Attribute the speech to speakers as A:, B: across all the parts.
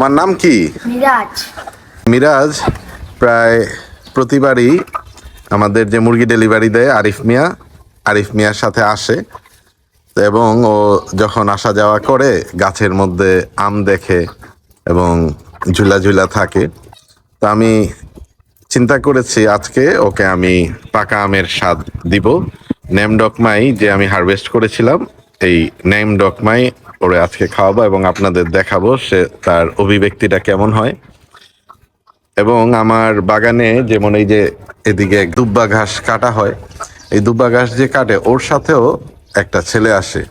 A: তোমার নাম কি?
B: মিরাজ।
A: মিরাজ প্রায় প্রতিবারই আমাদের যে মুরগি ডেলিভারি দেয় আরিফ মিয়া আরিফ মিয়ার সাথে আসে এবং ও যখন আসা যাওয়া করে গাছের মধ্যে আম দেখে এবং ঝুলা ঝুলা থাকে। তো আমি চিন্তা করেছি আজকে ওকে আমি পাকা আমের স্বাদ দিব। নেম ডকমাই যে আমি হারভেস্ট করেছিলাম এই নেম ডকমাই ওরে আজকে খাওয়াবো এবং আপনাদের দেখাবো সে তার অভিব্যক্তিটা কেমন হয়। এবং আমার বাগানে যেমন এই যে এদিকে দুব্বা ঘাস কাটা হয়, এই দুব্বা ঘাস যে কাটে, ওর সাথেও একটা ছেলে আসে।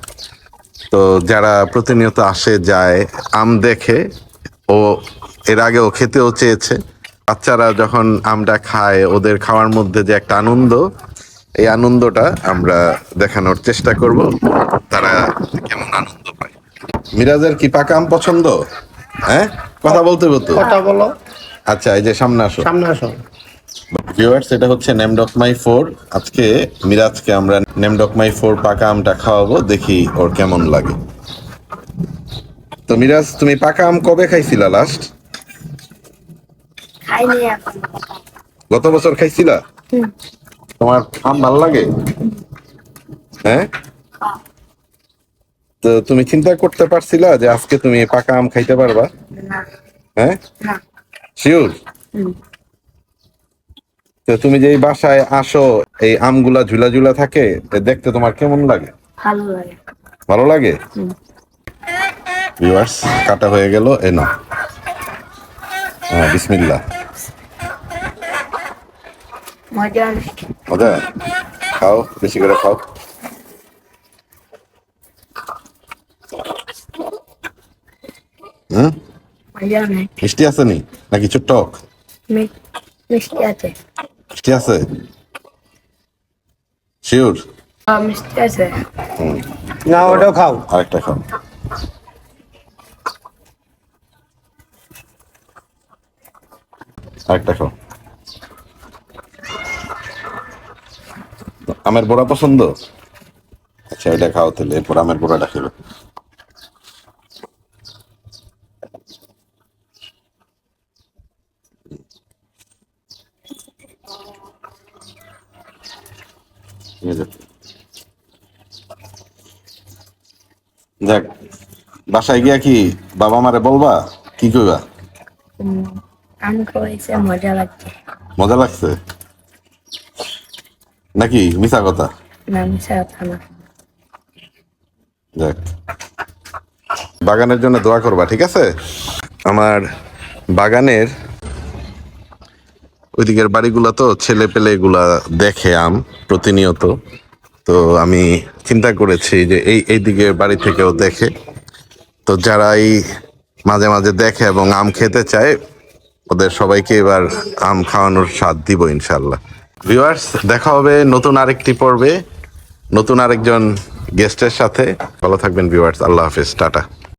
A: তো যারা প্রতিনিয়ত আসে, যায়, আম দেখে, ও এর আগেও খেতেও চেয়েছে। বাচ্চারা যখন আমটা খায়, ওদের খাওয়ার মধ্যে যে একটা আনন্দ এই আনন্দটা আমরা দেখানোর চেষ্টা করব। তারা কেমন আনন্দ পায়। মিরাজের কি পাকা আম পছন্দ? হ্যাঁ? কথা বলতে বলতো
C: কথা বলো।
A: আচ্ছা এই যে সামনে আসো।
C: সামনে আসো।
A: ভিউয়ার্স এটা হচ্ছে নেমডক মাই ফোর আজকে মিরাজকে আমরা নেমডক মাই ফোর পাকা আমটা খাওয়াবো দেখি ওর কেমন লাগে। তো মিরাজ তুমি পাকা আম কবে খাইছিলা লাস্ট গত বছর খাইছিলা? তোমার আম ভালো লাগে? হ্যাঁ? তো তুমি চিন্তা করতে পারছিলা যে আজকে তুমি পাকা আম খাইতে পারবা? হ্যাঁ? শিওর তো তুমি যে বাসায় আসো এই আমগুলা ঝুলা ঝুলা থাকে দেখতে তোমার কেমন লাগে?
B: ভালো লাগে।
A: ভালো লাগে?
B: হুম।
A: ভিউয়ার্স কাটা হয়ে গেল এ না বিসমিল্লা
B: মজা অনেক
A: মজা খাও বেশি করে খাও হুম মিষ্টি আছে নি নাকি একটু টক
B: মিষ্টি আছে
A: মিষ্টি আছে শিওর
B: মিষ্টি আছে
C: না ওটাও খাও
A: আরেকটা খাও আরেকটা খাও আমের বড়া পছন্দ? আচ্ছা এটা খাও তাহলে এরপর আমের বড়াটা খেলো। যাক বাসায় গিয়া কি বাবা মারে বলবা? কি কইবা?
B: আম খাওয়াইছে মজা লাগছে।
A: মজা লাগছে? নাকি মিশা কথা?
B: না মিশা কথা না।
A: যাক বাগানের জন্য দোয়া করবা ঠিক আছে? আমার বাগানের ওইদিকের বাড়িগুলো তো ছেলে পেলে এগুলা দেখে আম প্রতিনিয়ত। তো আমি চিন্তা করেছি যে এই এই দিকের বাড়ি থেকেও দেখে। তো যারা এই মাঝে মাঝে দেখে এবং আম খেতে চায় ওদের সবাইকে এবার আম খাওয়ানোর স্বাদ দিব ইনশাল্লাহ ভিউয়ার্স দেখা হবে নতুন আরেকটি পর্বে। নতুন আরেকজন গেস্টের সাথে। ভালো থাকবেন ভিউয়ার্স আল্লাহ হাফিজ, টাটা।